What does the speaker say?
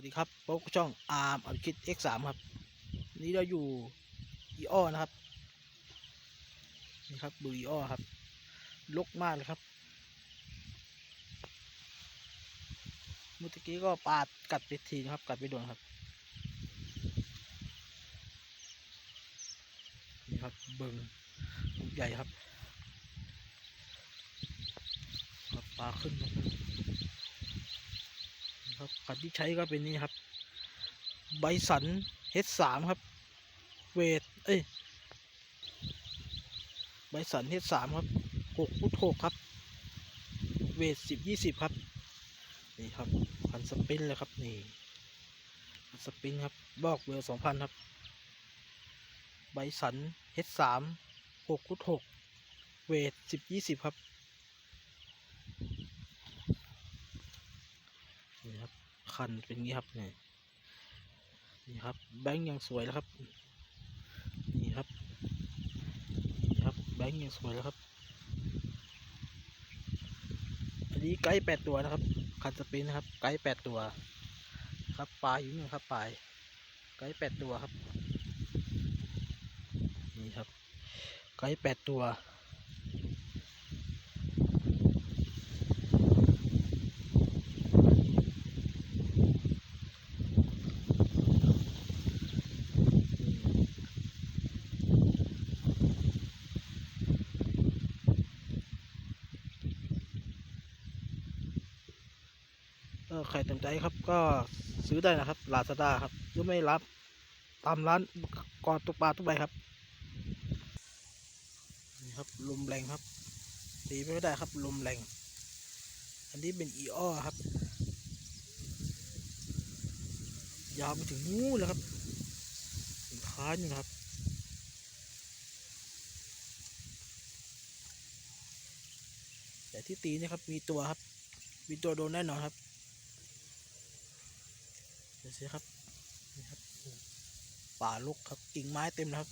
วัสดีครับพบกับช่องอาร์มอภิคิด X3 ครับนี้เราอยู่อีอ้อนะครับนี่ครับดูอีอ้อครับลกมากเลยครับเมื่อกี้ก็ปาดกัดไปทีนะครับ กัดไปโดนครับนี่ครับเบิงใหญ่ครับครับปลาขึ้นครับ ครับคันที่ใช้ก็เป็นนี่ครับ ไบสัน H3 ครับ เวท เอ้ย ไบสัน H3 ครับ6ฟุต6ครับ เวท10 20ครับ นี่ครับคันสปินเลยครับนี่คันสปินครับ บอกเบอร์2,000ครับ ไบสัน H3 6ฟุต6เวท10 20ครับ นี่ คันเป็นงี้ครับนี่นี่ครับแบงค์ยังสวยแล้วครับนี่ครับนี่ครับแบงค์ยังสวยแล้วครับอันนี้ไกด์แปดตัวนะครับคันสปินนะครับ ไกด์แปดตัวครับปลายอยู่นี่ครับปลายไกด์แปดตัวครับนี่ครับไกด์แปดตัว เออใครสนใจครับก็ซื้อได้นะครับลาซาด้าครับหรือไม่รับตามร้านกอนตุกปลาทุกใบครับนี่ครับลมแรงครับตีไม่ได้ครับลมแรง อันนี้เป็นอีอ้อครับ ยาวไปถึงนู้นเลยครับถึงค้านอยู่นะครับแต่ที่ตีนี่ครับมีตัวครับ มีตัวโดนแน่นอนครับ ดี๋ยวสิครับนี่ครับป่าลุกครับกิ่งไม้เต็มนะครับ